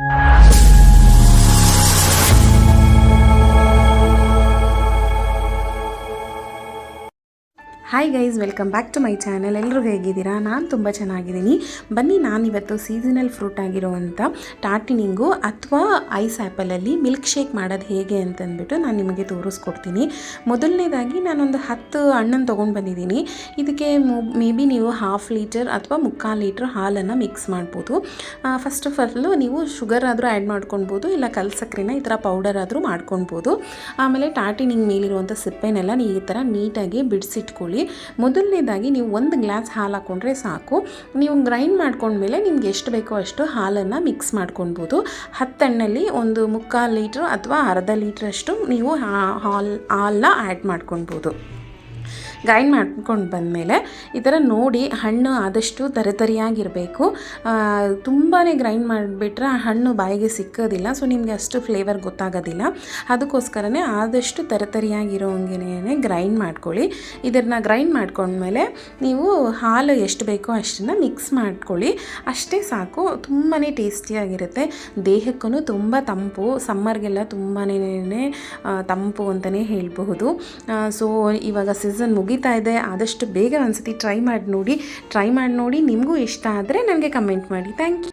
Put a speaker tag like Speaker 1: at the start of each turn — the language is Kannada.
Speaker 1: you hi guys welcome back to my channel ಎಲ್ಲರೂ ಹೇಗಿದ್ದೀರಾ? ನಾನು ತುಂಬ ಚೆನ್ನಾಗಿದ್ದೀನಿ. ಬನ್ನಿ, ನಾನಿವತ್ತು ಸೀಸನಲ್ ಫ್ರೂಟ್ ಆಗಿರುವಂಥ ಟಾಟಿನಿಂಗು ಅಥವಾ ಐಸ್ ಆ್ಯಪಲಲ್ಲಿ ಮಿಲ್ಕ್ ಶೇಕ್ ಮಾಡೋದು ಹೇಗೆ ಅಂತಂದ್ಬಿಟ್ಟು ನಾನು ನಿಮಗೆ ತೋರಿಸ್ಕೊಡ್ತೀನಿ. ಮೊದಲನೇದಾಗಿ ನಾನೊಂದು ಹತ್ತು ಹಣ್ಣನ್ನು ತೊಗೊಂಡು ಬಂದಿದ್ದೀನಿ. ಇದಕ್ಕೆ ಮೇ ಬಿ ನೀವು ಹಾಫ್ ಲೀಟರ್ ಅಥವಾ ಮುಕ್ಕಾಲು ಲೀಟ್ರ್ ಹಾಲನ್ನು ಮಿಕ್ಸ್ ಮಾಡ್ಬೋದು. ಫಸ್ಟ್ ಆಫ್ ಆಲ್ ನೀವು ಶುಗರ್ ಆದರೂ ಆ್ಯಡ್ ಮಾಡ್ಕೊಳ್ಬೋದು ಇಲ್ಲ ಕಲ್ ಸಕ್ಕರೆನ ಈ ಥರ ಪೌಡರ್ ಆದರೂ ಮಾಡ್ಕೊಳ್ಬೋದು ಆಮೇಲೆ ಟಾಟಿನಿಂಗ್ ಮೇಲಿರುವಂಥ ಸಿಪ್ಪೆನೆಲ್ಲ ನೀವು ಈ ಥರ ನೀಟಾಗಿ ಬಿಡಿಸಿಟ್ಕೊಳ್ಳಿ. ಮೊದಲನೇದಾಗಿ ನೀವು ಒಂದು ಗ್ಲಾಸ್ ಹಾಲು ಹಾಕ್ಕೊಂಡ್ರೆ ಸಾಕು. ನೀವು ಗ್ರೈಂಡ್ ಮಾಡ್ಕೊಂಡ್ಮೇಲೆ ನಿಮ್ಗೆ ಎಷ್ಟು ಬೇಕೋ ಅಷ್ಟು ಹಾಲನ್ನು ಮಿಕ್ಸ್ ಮಾಡ್ಕೊಳ್ಬೋದು. ಹತ್ತಣ್ಣಲ್ಲಿ ಒಂದು ಮುಕ್ಕಾಲು ಲೀಟ್ರ್ ಅಥವಾ ಅರ್ಧ ಲೀಟ್ರಷ್ಟು ನೀವು ಹಾಲ್ ಹಾಲನ್ನ ಆ್ಯಡ್ ಮಾಡ್ಕೊಳ್ಬೋದು. ಗ್ರೈಂಡ್ ಮಾಡ್ಕೊಂಡು ಬಂದಮೇಲೆ ಈ ಥರ ನೋಡಿ ಹಣ್ಣು ಆದಷ್ಟು ತರಿತರಿಯಾಗಿರಬೇಕು ತುಂಬಾ ಗ್ರೈಂಡ್ ಮಾಡಿಬಿಟ್ರೆ ಆ ಹಣ್ಣು ಬಾಯಿಗೆ ಸಿಕ್ಕೋದಿಲ್ಲ, ಸೊ ನಿಮಗೆ ಅಷ್ಟು ಫ್ಲೇವರ್ ಗೊತ್ತಾಗೋದಿಲ್ಲ. ಅದಕ್ಕೋಸ್ಕರನೇ ಆದಷ್ಟು ತರಿತರಿಯಾಗಿರೋಂಗೆ ಗ್ರೈಂಡ್ ಮಾಡ್ಕೊಳ್ಳಿ. ಇದನ್ನು ಗ್ರೈಂಡ್ ಮಾಡ್ಕೊಂಡ್ಮೇಲೆ ನೀವು ಹಾಲು ಎಷ್ಟು ಬೇಕೋ ಅಷ್ಟನ್ನು ಮಿಕ್ಸ್ ಮಾಡ್ಕೊಳ್ಳಿ. ಅಷ್ಟೇ ಸಾಕು ತುಂಬಾ ಟೇಸ್ಟಿಯಾಗಿರುತ್ತೆ. ದೇಹಕ್ಕೂ ತುಂಬ ತಂಪು, ಸಮ್ಮರ್ಗೆಲ್ಲ ತುಂಬಾ ತಂಪು ಅಂತಲೇ ಹೇಳಬಹುದು. ಸೊ ಇವಾಗ ಸೀಸನ್ ಮುಗೀತಾ ಇದೆ. ಆದಷ್ಟು ಬೇಗ ಒಂದ್ಸತಿ ಟ್ರೈ ಮಾಡಿ ನೋಡಿ. ಟ್ರೈ ಮಾಡಿ ನೋಡಿ. ನಿಮಗೂ ಇಷ್ಟ ಆದರೆ ನನಗೆ ಕಮೆಂಟ್ ಮಾಡಿ. Thank you